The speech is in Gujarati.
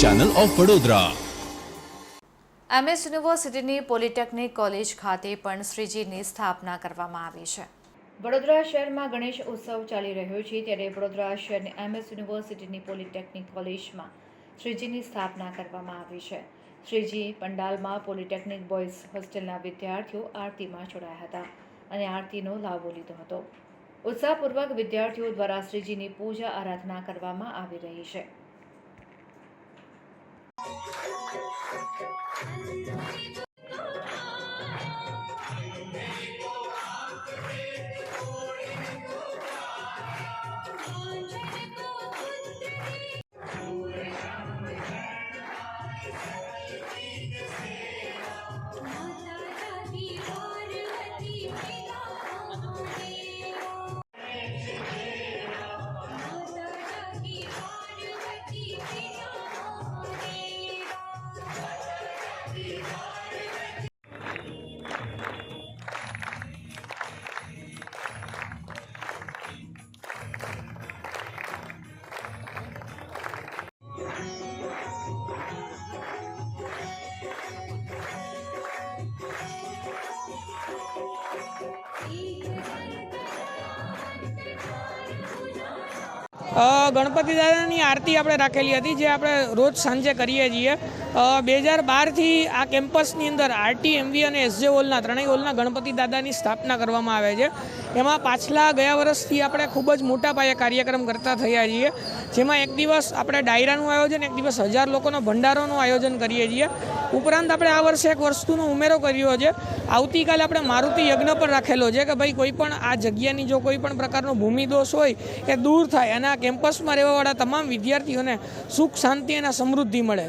ચેનલ ઓફ વડોદરા એમએસ યુનિવર્સિટીની પોલિટેકનિક કોલેજ ખાતે પણ શ્રીજીની સ્થાપના કરવામાં આવી છે. વડોદરા શહેરમાં ગણેશ ઉત્સવ ચાલી રહ્યો છે ત્યારે વડોદરા શહેરની એમએસ યુનિવર્સિટીની પોલિટેકનિક કોલેજમાં શ્રીજીની સ્થાપના કરવામાં આવી છે. શ્રીજી પંડાલમાં પોલિટેકનિક બોયઝ હોસ્ટેલના વિદ્યાર્થીઓ આરતીમાં જોડાયા હતા અને આરતીનો લાભો લીધો હતો. ઉત્સાહપૂર્વક વિદ્યાર્થીઓ દ્વારા શ્રીજીની પૂજા આરાધના કરવામાં આવી રહી છે. ગણપતિ દાદાની આરતી આપણે રાખેલી હતી, જે આપણે રોજ સાંજે કરીએ છીએ. બે હજાર બારથી આ કેમ્પસની અંદર આરટી એમવી અને એસજે હોલના, ત્રણેય હોલના ગણપતિ દાદાની સ્થાપના કરવામાં આવે છે. એમાં પાછલા ગયા વર્ષથી આપણે ખૂબ જ મોટા પાયે કાર્યક્રમ કરતા થયા છીએ. જેમાં એક દિવસ આપણે ડાયરાનું આયોજન, એક દિવસ હજાર લોકોનો ભંડારોનું આયોજન કરીએ છીએ. ઉપરાંત આપણે આ વર્ષે એક વસ્તુનો ઉમેરો કર્યો છે. આવતીકાલે આપણે મારુતિ યજ્ઞ પણ રાખેલો છે કે ભાઈ કોઈ પણ આ જગ્યાની જો કોઈ પણ પ્રકારનો ભૂમિદોષ હોય એ દૂર થાય અને આ કેમ્પસમાં રહેવાવાળા તમામ વિદ્યાર્થીઓને સુખ, શાંતિ અને સમૃદ્ધિ મળે.